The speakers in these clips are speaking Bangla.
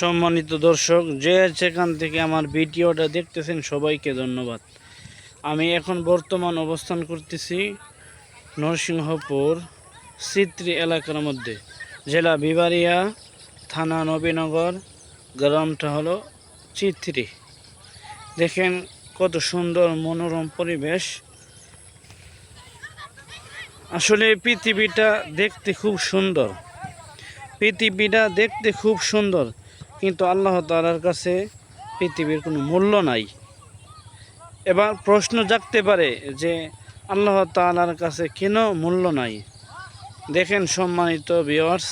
সম্মানিত দর্শক, যে যেখান থেকে আমার ভিডিওটা দেখতেছেন সবাইকে ধন্যবাদ। আমি এখন বর্তমান অবস্থান করতেছি নরসিংহপুর সিত্রি এলাকার মধ্যে। জেলা বিবারিয়া থানা নবীনগর, গ্রামটা হলো চিত্রি। দেখেন কত সুন্দর মনোরম পরিবেশ। আসলে পৃথিবীটা দেখতে খুব সুন্দর। পৃথিবীটা দেখতে খুব সুন্দর। কিন্তু আল্লাহ তালার কাছে পৃথিবীর কোনো মূল্য নাই। এবার প্রশ্ন জাগতে পারে যে আল্লাহ তালার কাছে কেন মূল্য নাই? দেখেন সম্মানিত ভিওয়ার্স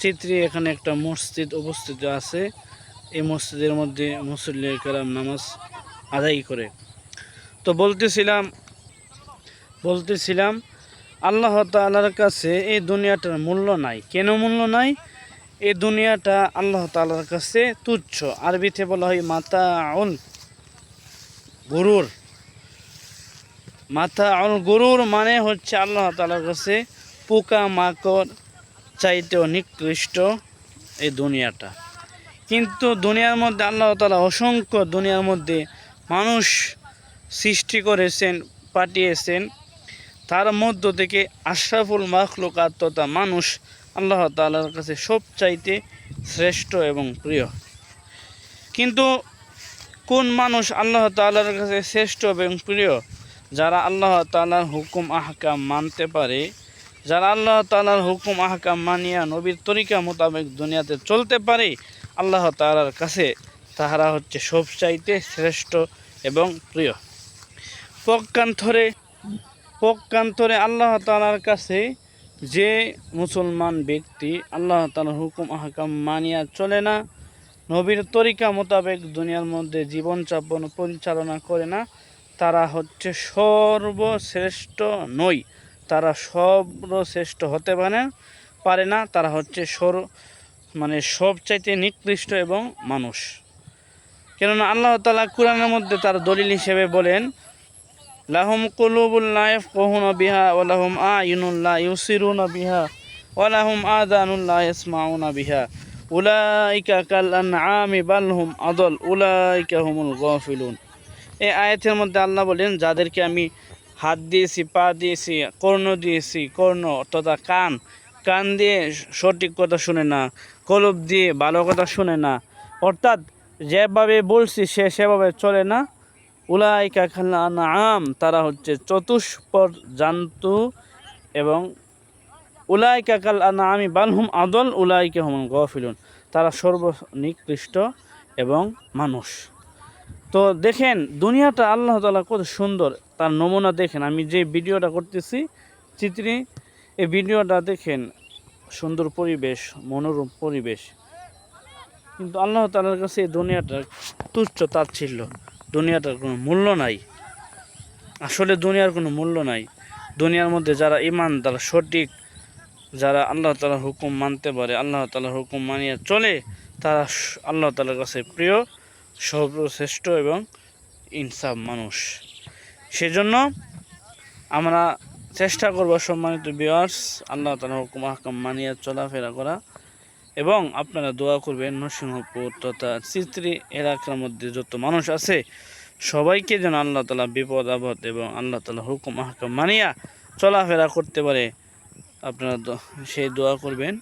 চিত্রে এখানে একটা মসজিদ অবস্থিত আছে। এই মসজিদের মধ্যে মুসল্লি কালাম নামাজ আদায় করে। তো বলতেছিলাম বলতেছিলাম, আল্লাহ তালার কাছে এই দুনিয়াটার মূল্য নাই। কেন মূল্য নাই? এই দুনিয়াটা আল্লাহ তালার কাছে তুচ্ছ। আরবিতে বলা হয় মাতা আউল গরুর। মাথা আউল গরুর মানে হচ্ছে আল্লাহ তালার কাছে পোকা, মাকড় চাইতেও নিকৃষ্ট এই দুনিয়াটা। কিন্তু দুনিয়ার মধ্যে আল্লাহ তালা অসংখ্য দুনিয়ার মধ্যে মানুষ সৃষ্টি করেছেন, পাঠিয়েছেন। তার মধ্য থেকে আশরাফুল মাখলুকাত তথা মানুষ আল্লাহ তালার কাছে সব চাইতে শ্রেষ্ঠ এবং প্রিয়। কিন্তু কোন মানুষ আল্লাহ তালার কাছে শ্রেষ্ঠ এবং প্রিয়? যারা আল্লাহ তালার হুকুম, আহকাম মানতে পারে, যারা আল্লাহ তালার হুকুম, আহকাম মানিয়া নবীর তরিকা মোতাবেক দুনিয়াতে চলতে পারে, আল্লাহ তালার কাছে তাহারা হচ্ছে সব চাইতে শ্রেষ্ঠ এবং প্রিয়। পক্ষান্তরে পক্ষান্তরে আল্লাহ তালার কাছে যে মুসলমান ব্যক্তি আল্লাহ তালার হুকুম, আহকাম মানিয়া চলে না, নবীর তরিকা মোতাবেক দুনিয়ার মধ্যে জীবনযাপন পরিচালনা করে না, তারা হচ্ছে সর্বশ্রেষ্ঠ নই। তারা সর্বশ্রেষ্ঠ হতে পারে পারে না, তারা হচ্ছে সর মানে সবচাইতে নিকৃষ্ট এবং মানুষ। কেননা আল্লাহ তালা কোরআনের মধ্যে তার দলিল হিসেবে বলেন লাহুম কুলুবুল্লাহ কহুন বিহা ওলাহুম আ ইউনুল্লাহ ইউসিরুন বিহা ওলাহুম আদানুল্লাহ ইসমাউনা বিহা। উলাইকা কাল আনআমি বালহুম আদল, উলাইকা হুমুল গফিলুন। এই আয়াতের মধ্যে আল্লাহ বলেন, যাদেরকে আমি হাত দিয়েছি, পা দিয়েছি, কর্ণ দিয়েছি, কর্ণ তথা কান কান দিয়ে সঠিক কথা শুনে না, কলব দিয়ে ভালো কথা শুনে না, অর্থাৎ যেভাবে বলছি সে সেভাবে চলে না উলাইকা খাল্লা আম তারা হচ্ছে চতুষ্পর জান্তু এবং উলাইকা কাল আমি বালহুম আদল, উলাইকা হুম গফিলুন, তারা সর্বনিকৃষ্ট এবং মানুষ। তো দেখেন, দুনিয়াটা আল্লাহ তালা কত সুন্দর, তার নমুনা দেখেন। আমি যে ভিডিওটা করতেছি, চিত্রি, এই ভিডিওটা দেখেন, সুন্দর পরিবেশ, মনোরম পরিবেশ। কিন্তু আল্লাহ তালার কাছে এই দুনিয়াটা তুচ্ছ তাচ্ছিল্য। দুনিয়াটার কোনো মূল্য নাই। আসলে দুনিয়ার কোনো মূল্য নাই। দুনিয়ার মধ্যে যারা ইমান তারা সঠিক, যারা আল্লাহ তালার হুকুম মানতে পারে, আল্লাহ তালার হুকুম মানিয়ে চলে, তারা আল্লাহ তালার কাছে প্রিয়, সর্বশ্রেষ্ঠ এবং ইনসাফ মানুষ। সেজন্য আমরা চেষ্টা করব সম্মানিত বিয়ার্স আল্লাহ তালা হুকুম হাকাম মানিয়ে চলাফেরা করা। এবং আপনারা দোয়া করবেন নরসিংহপুর তথা চিত্রি এলাকার মধ্যে যত মানুষ আছে, সবাইকে যেন আল্লাহ তালা বিপদ, আপদ এবং আল্লাহ তালা হুকুম হাকাম মানিয়া চলাফেরা করতে পারে। আপনারা সেই দোয়া করবেন।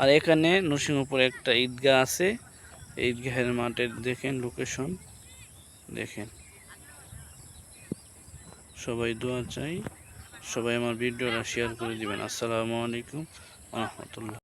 আর এখানে নরসিংহপুরে একটা ঈদগাহ আছে। ঈদগাহের মাঠের দেখেন লোকেশন দেখেন। সবাই দোয়া চাই। সবাই আমার ভিডিওটা শেয়ার করে দিবেন। আসসালামু আলাইকুম রহমতুল্লাহ।